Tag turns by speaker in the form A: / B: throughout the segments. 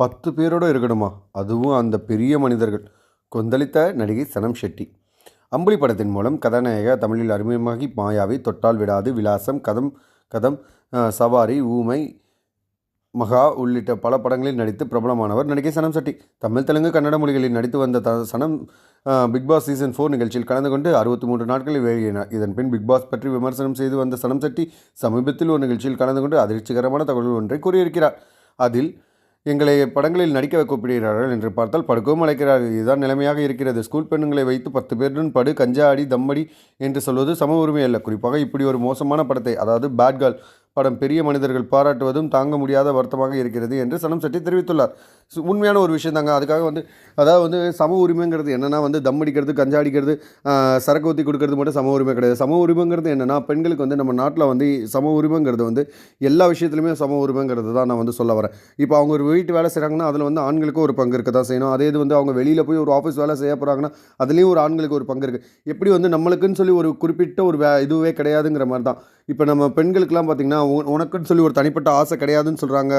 A: பத்து பேரோடு இருக்கணுமா? அதுவும் அந்த பெரிய மனிதர்கள். கொந்தளித்த நடிகை சனம் ஷெட்டி. அம்புலி படத்தின் மூலம் கதாநாயக தமிழில் அருமையமாகி மாயாவை தொட்டால் விடாது. விலாசம் கதம் கதம் சவாரி ஊமை மகா உள்ளிட்ட பல படங்களில் நடித்து பிரபலமானவர் நடிகை சனம் ஷெட்டி. தமிழ் தெலுங்கு கன்னட மொழிகளில் நடித்து வந்த த Sanam Bigg Boss Bigg Boss season four நிகழ்ச்சியில் கலந்து கொண்டு அறுபத்தி மூன்று நாட்களில் வெளியினார் இதன் பின் பிக்பாஸ் பற்றி விமர்சனம் செய்து வந்த சனம் ஷெட்டி சமீபத்தில் ஒரு நிகழ்ச்சியில் கலந்து கொண்டு அதிர்ச்சிகரமான தகவல் ஒன்றை கூறியிருக்கிறார். அதில் எங்களை படங்களில் நடிக்க கூப்பிடுகிறார்கள் என்று பார்த்தால் படுக்கவும் அழைக்கிறார்கள் இதுதான் நிலைமையாக இருக்கிறது. ஸ்கூல் பெண்ணுங்களை வைத்து பத்து பேருடன் படு கஞ்சா அடி தம்மடி என்று சொல்வது சம உரிமை அல்ல. குறிப்பாக இப்படி ஒரு மோசமான படத்தை அதாவது பேட் கேர்ள் படம் பெரிய மனிதர்கள் பாராட்டுவதும் தாங்க முடியாத வருத்தமாக இருக்கிறது என்று சனம் செட்டி தெரிவித்துள்ளார். உண்மையான ஒரு விஷயம் தாங்க. அதுக்காக வந்து அதாவது வந்து சம உரிமைங்கிறது என்னென்னா வந்து தம் அடிக்கிறது கஞ்சா அடிக்கிறது சரக்கு ஊற்றி கொடுக்கறது மட்டும் சம உரிமை கிடையாது. சம உரிமைங்கிறது என்னென்னா பெண்களுக்கு வந்து நம்ம நாட்டில் வந்து சம உரிமைங்கிறது வந்து எல்லா விஷயத்துலையுமே சம உரிமைங்கிறது தான் நான் வந்து சொல்ல வரேன். இப்போ அவங்க ஒரு வீட்டு வேலை செய்கிறாங்கன்னா அதில் வந்து ஆண்களுக்கும் ஒரு பங்கு இருக்க தான் செய்யணும். அதே இது வந்து அவங்க வெளியில் போய் ஒரு ஆஃபீஸ் வேலை செய்ய போகிறாங்கன்னா அதுலேயும் ஒரு ஆண்களுக்கு ஒரு பங்கு இருக்குது எப்படி வந்து நம்மளுக்குன்னு சொல்லி ஒரு குறிப்பிட்ட ஒரு வே இதுவே கிடையாதுங்கிற மாதிரி தான். இப்போ நம்ம பெண்களுக்கெல்லாம் பார்த்திங்கன்னா உனக்குன்னு சொல்லி ஒரு தனிப்பட்ட ஆசை கிடையாதுன்னு சொல்கிறாங்க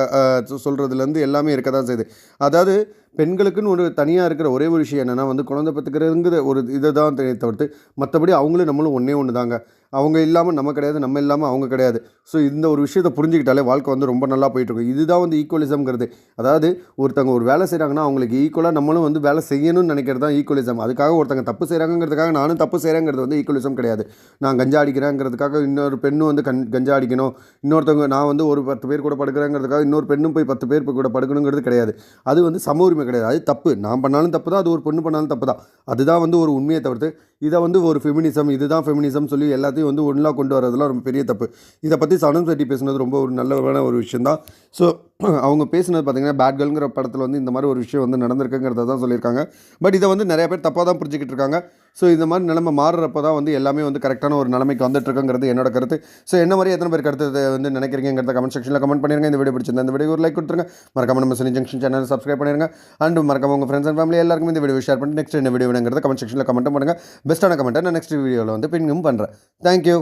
A: சொல்கிறதுலேருந்து எல்லாமே இருக்க தான் செய்யுது. அதாவது பெண்களுக்குன்னு ஒரு தனியாக இருக்கிற ஒரே ஒரு விஷயம் என்னென்னா வந்து குழந்தை பத்துக்கிறதுங்கிற ஒரு இதை தான் தவிர்த்து மற்றபடி அவங்களும் நம்மளும் ஒன்றே ஒன்று தாங்க அவங்க இல்லாமல் நம்ம கிடையாது நம்ம இல்லாமல் அவங்க கிடையாது. ஸோ இந்த ஒரு விஷயத்தை புரிஞ்சுக்கிட்டாலே வாழ்க்கை வந்து ரொம்ப நல்லா போயிட்டுருக்கும் இதுதான் வந்து ஈக்குவலிசம்ங்கிறது அதாவது ஒருத்தவங்க ஒரு வேலை செய்கிறாங்கன்னா அவங்களுக்கு ஈக்குவலாக நம்மளும் வந்து வேலை செய்யணும்னு நினைக்கிறது தான் ஈக்குவலிசம் அதுக்காக ஒருத்தங்க தப்பு செய்கிறாங்கிறதுக்காக நானும் தப்பு செய்கிறேங்கிறது வந்து ஈக்குவலிசம் கிடையாது. நான் கஞ்சா அடிக்கிறேங்கிறதுக்காக இன்னொரு பெண்ணும் வந்து கண் கஞ்சா அடிக்கணும். இன்னொருத்தவங்க நான் வந்து ஒரு பத்து பேர் கூட படுக்கிறேங்கிறதுக்காக இன்னொரு பெண்ணும் போய் பத்து பேர் கூட படுக்கணுங்கிறது கிடையாது. அது வந்து சம உரிமை கிடையாது. அது தப்பு. நான் பண்ணாலும் தப்பு தான். அது ஒரு பொண்ணு பண்ணாலும் தப்பு தான். அதுதான் வந்து ஒரு உண்மையை தவிர்த்து இதை வந்து ஒரு ஃபெமினிசம் இதுதான் ஃபெமினிசம் சொல்லி எல்லாத்தையும் வந்து ஒன்றா கொண்டு வரதெல்லாம் ரொம்ப பெரிய தப்பு. இதை பற்றி சனம் செட்டி பேசுனது ரொம்ப ஒரு நல்ல ஒரு விஷயம் தான் ஸோ அவங்க பேசுனது பார்த்தீங்கன்னா பேட் கேர்ள்ங்கிற படத்தில் வந்து இந்த மாதிரி ஒரு விஷயம் வந்து நடந்திருக்குங்கிறத தான் சொல்லியிருக்காங்க. பட் இதை வந்து நிறைய பேர் தப்பாக தான் புரிஞ்சுக்கிட்டு இருக்காங்க. ஸோ இந்த மாதிரி நிலைமை மாறுறப்ப தான் வந்து எல்லாமே வந்து கரெக்டான ஒரு நிலைமைக்கு வந்துட்டுருக்குங்கிறது என்னோட கருத்து. ஸோ என்ன மாதிரி எத்தனை பேர் கருத்து வந்து நினைக்கிறீங்கிறத கமெண்ட் செக்ஷனில் கமெண்ட் பண்ணிருங்க. இந்த வீடியோ பிடிச்சிருந்தா இந்த வீடியோ ஒரு லைக் கொடுத்துருங்க. மறக்காம நம்ம சனி ஜங்ஷன் சேனல் சப்ஸ்கிரைப் பண்ணிருங்க. அண்ட் மறக்காம உங்கள் ஃப்ரெண்ட்ஸ் அண்ட் ஃபேமிலி எல்லாருக்கும் இந்த வீடியோ ஷேர் பண்ணி நெக்ஸ்ட் என்ன வீடியோ வேணுங்கிறத கமெண்ட் செக்ஷனில் கமெண்ட் பண்ணுங்க பெஸ்ட்டான கமெண்ட்டை நான் நெக்ஸ்ட் வீடியோவில் வந்து பின்னும் பண்ணுறேன் தேங்க்யூ